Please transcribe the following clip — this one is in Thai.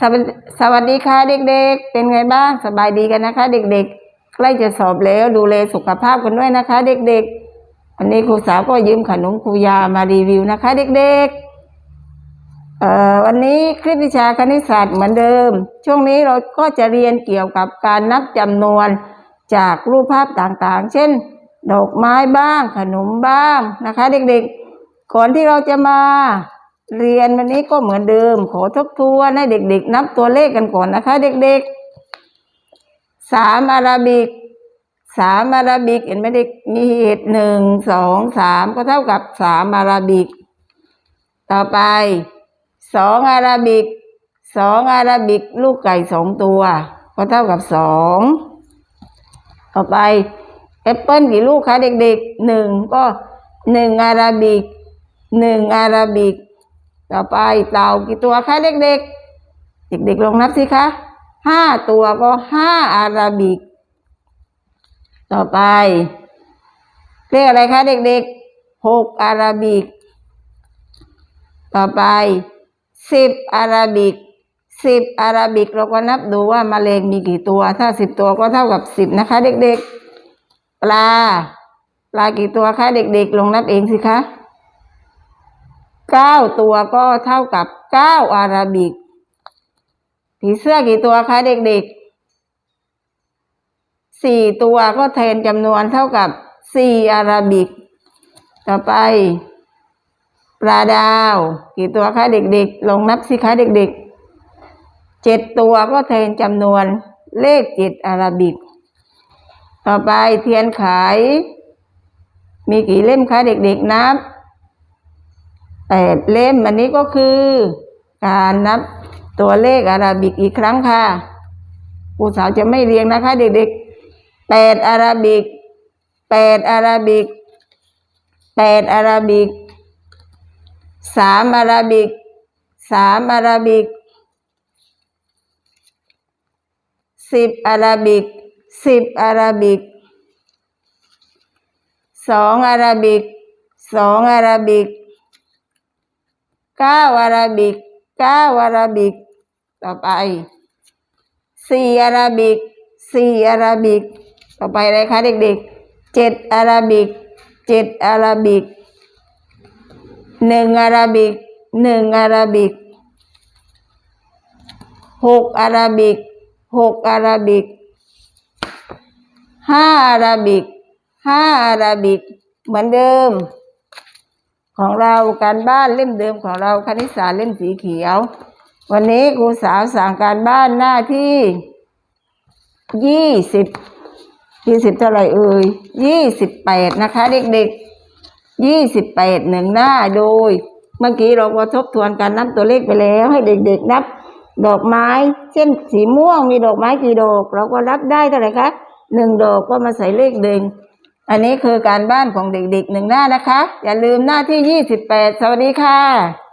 สวัสดีสวัสดีค่ะเด็กๆ เป็นไงบ้างสบายดีกันนะคะ เด็กๆ ใกล้จะสอบแล้วดูแลสุขภาพกันด้วยนะคะ เด็กๆ วันนี้ครูสาวก็ยืมขนมครูยามารีวิวนะคะ เด็กๆเอ่อวันนี้คลิปวิชาคณิตศาสตร์เหมือนเดิม ช่วงนี้เราก็จะเรียนเกี่ยวกับการนับจำนวนจากรูปภาพต่างๆ เช่น ดอกไม้บ้างขนมบ้างนะคะ เด็กๆ ก่อนที่เราจะมา เรียนวันนี้ก็เหมือนเดิม ขอทบทวนให้เด็กๆ นับตัวเลขกันก่อนนะคะ เด็กๆสามอาราบิกสามอาราบิกเห็นไหมเด็กมีเหตุหนึ่งสองสามก็เท่ากับสามอาราบิก ต่อไปสองอาราบิกสองอาราบิกลูกไก่สองตัว ก็เท่ากับสองต่อไปแอปเปิลกี่ลูกคะเด็กๆหนึ่งก็หนึ่งอาราบิกหนึ่งอาราบิก ต่อไปเต่ากี่ตัวคะเด็กๆ เด็กๆลองนับสิคะห้าตัวก็ห้าอาราบิก ต่อไปเลขอะไรคะเด็กๆหกอาราบิก ต่อไปสิบอาราบิกสิบอาราบิกเราก็นับดูว่าแมลงมีกี่ตัว ถ้าสิบตัวก็เท่ากับสิบนะคะ เด็กๆ ปลา ปลากี่ตัวคะเด็กๆ ลองนับเองสิคะ เก้าตัวก็เท่ากับเก้าอาราบิก ผีเสื้อกี่ตัวคะเด็กๆสี่ตัวก็แทนจำนวนเท่ากับสี่อาราบิก ต่อไป ปลาดาว กี่ตัวคะเด็กๆ ลองนับสิคะเด็กๆเจ็ดตัวก็แทนจำนวนเลขเจ็ดอาราบิก ต่อไปเทียนไขมีกี่เล่มคะเด็กๆ นับ แปดเล่มอันนี้ก็คือ การนับตัวเลขอาราบิกอีกครั้งค่ะครูสาวจะไม่เรียงนะคะ เด็กๆแปดอาราบิกแปดอาราบิกแปดอาราบิกสามอาราบิกสามอาราบิกสิบอาราบิกสิบอาราบิกสองอาราบิกสองอาราบิก กาอาราบิกเก้าอาราบิก ต่อไปสี่อาราบิกสี่อาราบิก ต่อไปอะไรคะเด็กๆเจ็ดอาราบิกเจ็ดอาราบิกหนึ่งอาราบิกหนึ่งอาราบิกหกอาราบิกหกอาราบิกห้าอาราบิกห้าอาราบิก เหมือนเดิม ของเราการบ้านเล่มเดิมของเราคณิตศาสตร์เล่มสีเขียว วันนี้ครูสาวสั่งการบ้านหน้าที่ยี่สิบยี่สิบเท่าไรเอ่ยยี่สิบแปดนะคะ เด็กๆยี่สิบแปดหนึ่งหน้าโดย เมื่อกี้เราก็ทบทวนการนับตัวเลขไปแล้ว ให้เด็กๆนับ ดอกไม้ เช่นสีม่วงมีดอกไม้กี่ดอก เราก็นับได้เท่าไหร่คะหนึ่งดอกก็มาใส่เลขหนึ่ง อันนี้คือการบ้านของเด็กๆหนึ่งหน้านะคะ อย่าลืมหน้าที่ยี่สิบแปดสวัสดีค่ะ